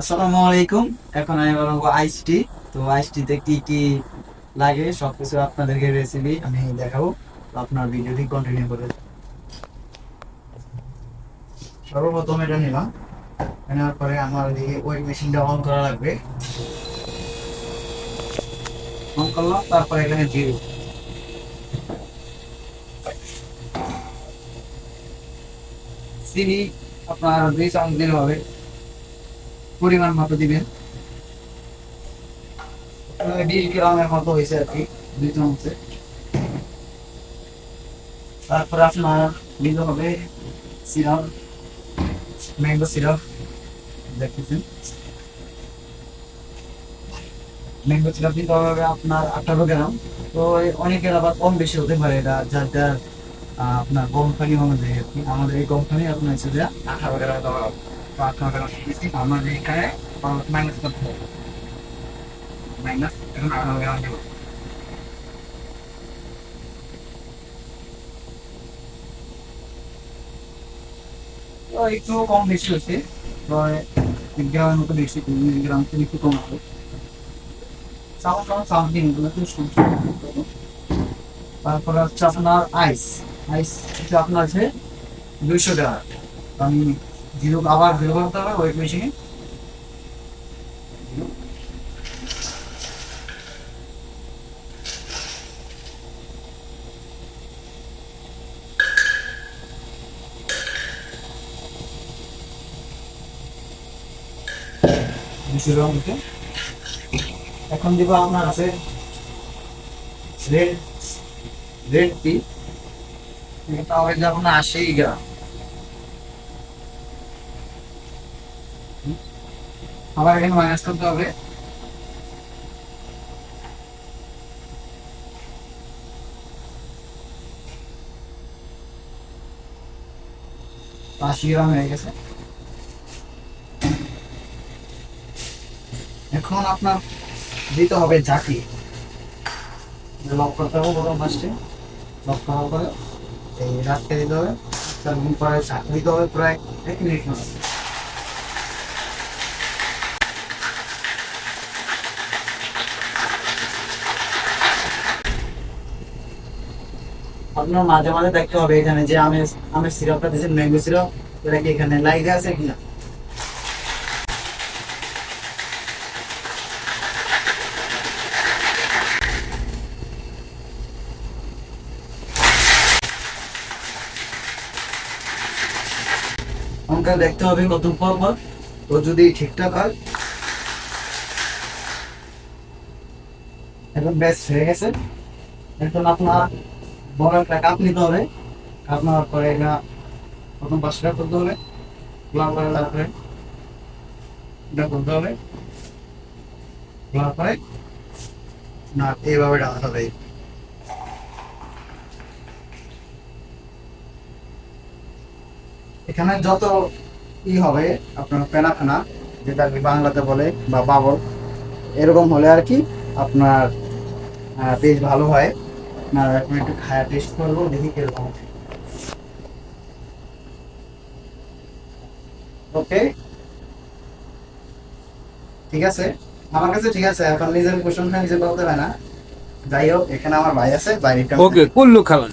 আসসালামু আলাইকুম। এখন আমি বানাবো আইস টি তো আইস টিতে কি কি লাগে, সবকিছু আপনাদেরকে রেসিপি আমি দেখাবো। আপনার ভিডিওটি কন্টিনিউ করে সর্বপ্রথম এটা নিলাম। নেওয়ার পরে আমার এদিকে ওই মেশিনটা অন করা লাগবে। অন করলাম, তারপরে এখানে জিরো চিনি আপনার দুই চামচ দিলে হবে। পরিমাণ মতো দিবেন। বিশ গ্রামের মতো হয়েছে আর কি, দুই চামচে তারপর আপনার দিতে হবে সিরাপ, ম্যাঙ্গো সিরাপ, দেখতেছেন। ম্যাঙ্গো সিরাপ দিতে হবে আপনার আঠারো গ্রাম। তো অনেকের আবার কম বেশি হতে পারে এটা, যার যার আপনার কোম্পানি অনুযায়ী আর কি। আমাদের এই কোম্পানি আপনার যে আঠারো গ্রাম দেওয়া দিয়েছি আমাদের এখানে মাইনাস করতে হবে মাইনাস এখন আঠারো একটু কম বেশি এক গ্রামের মতো বেশি গ্রাম থেকে একটু কম হবে সাউন্ড সাউন্ড সাউন্ড এগুলো তো নেই। তারপরে হচ্ছে আপনার আইস আইস হচ্ছে আপনার আছে দুইশো গ্রাম আমি জিরো আবার জিরো করতে হবে ওয়েট মেশিনে এখন দিব আপনার আছে রেড রেড টি যে আপনার আশি গ্রাম আবার এখানে মাইনাস করতে হবে। আশি গ্রাম হয়ে গেছে। এখন আপনার দিতে হবে ঝাঁকি। লক করতে হবে গরম মাছটি লক করার পরে এই রাখতে দিতে হবে। তার পরে দিতে হবে প্রায় এক মিনিট মতো। আপনার মাঝে মাঝে দেখতে হবে এখানে যে আমের আমের সিরাপটা দিয়েছেন, ম্যাঙ্গো সিরাপ, এটা কি এখানে লাইগে আছে কিনা? আমাকে দেখতে হবে কত পর পর তো যদি ঠিকঠাক হয় এখন বেশ হয়ে গেছে। এখন আপনার বড় একটা কাপ নিতে হবে কাপ নেওয়ার পরে এটা প্রথম পাঁচটা করতে হবে করে তারপরে এটা করতে হবে পরে, না, এইভাবে হবে। এখানে যত ই হবে, আপনার পেনা ফেনা যেটা কি বাংলাতে বলে, বা বাবল এরকম হলে আর কি আপনার বেশ ভালো হয়। না এখন একটু খায়া টেস্ট করব দেখি কীরকম ওকে ঠিক আছে? আমার কাছে ঠিক আছে এখন নিজের প্রশংসা নিজে বলতে হবে না। যাই হোক এখানে আমার ভাই আছে বাইরে ওকে কুল্লু খালান